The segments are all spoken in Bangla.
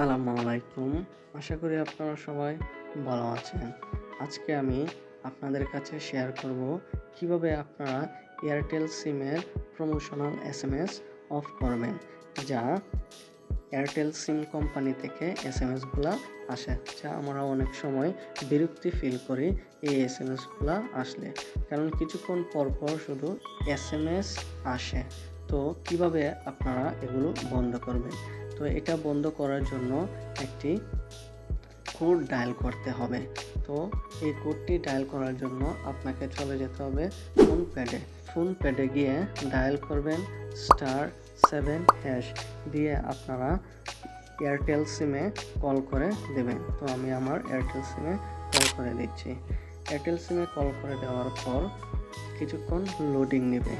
আসসালামু আলাইকুম। আশা করি আপনারা সবাই ভালো আছেন। আজকে আমি আপনাদের কাছে শেয়ার করব কীভাবে আপনারা এয়ারটেল সিমের promotional S M S off করবেন, যা এয়ারটেল সিম কোম্পানি থেকে এস এম এসগুলো আসে, যা আমরা অনেক সময় বিরক্তি ফিল করি এই এস এম এসগুলো আসলে। কারণ কিছুক্ষণ পর পর শুধু এস এম এস আসে। তো কীভাবে আপনারা এগুলো বন্ধ করবেন? তো এটা বন্ধ করার জন্য একটি কোড ডায়াল করতে হবে। তো এই কোডটি ডায়াল করার জন্য আপনাকে চলে যেতে হবে ফোন প্যাডে। ফোন প্যাডে গিয়ে ডায়াল করবেন স্টার সেভেন হ্যাশ দিয়ে আপনারা এয়ারটেল সিমে কল করে দেবেন। তো আমি আমার এয়ারটেল সিমে কল করে দিচ্ছি। এয়ারটেল সিমে কল করে দেওয়ার পর কিছুক্ষণ লোডিং নেবে।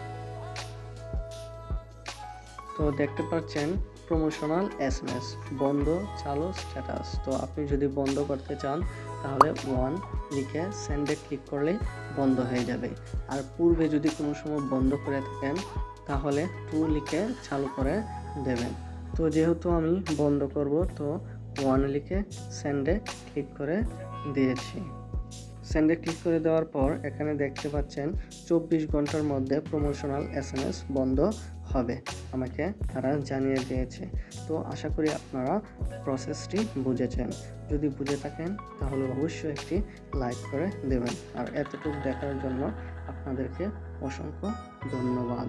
তো দেখতে পাচ্ছেন প্রমোশনাল এস এম এস বন্ধ চালু স্ট্যাটাস তো আপনি যদি বন্ধ করতে চান, তাহলে ওয়ান লিখে সেন্ডে ক্লিক করলেই বন্ধ হয়ে যাবে। আর পূর্বে যদি কোনো সময় বন্ধ করে থাকেন, তাহলে টু লিখে চালু করে দেবেন। তো যেহেতু আমি বন্ধ করব, তো ওয়ান লিখে সেন্ডে ক্লিক করে দিয়েছি। সেন্ডে ক্লিক করে দেওয়ার পর এখানে দেখতে পাচ্ছেন চব্বিশ ঘণ্টার মধ্যে প্রমোশনাল এস এম এস বন্ধ হবে। আমাকে তারা জানিয়ে দিয়েছে। তো আশা করি আপনারা প্রসেসটি বুঝেছেন। যদি বুঝে থাকেন, তাহলে অবশ্যই একটি লাইক করে দেবেন। আর এতটুকু দেখার জন্য আপনাদেরকে অসংখ্য ধন্যবাদ।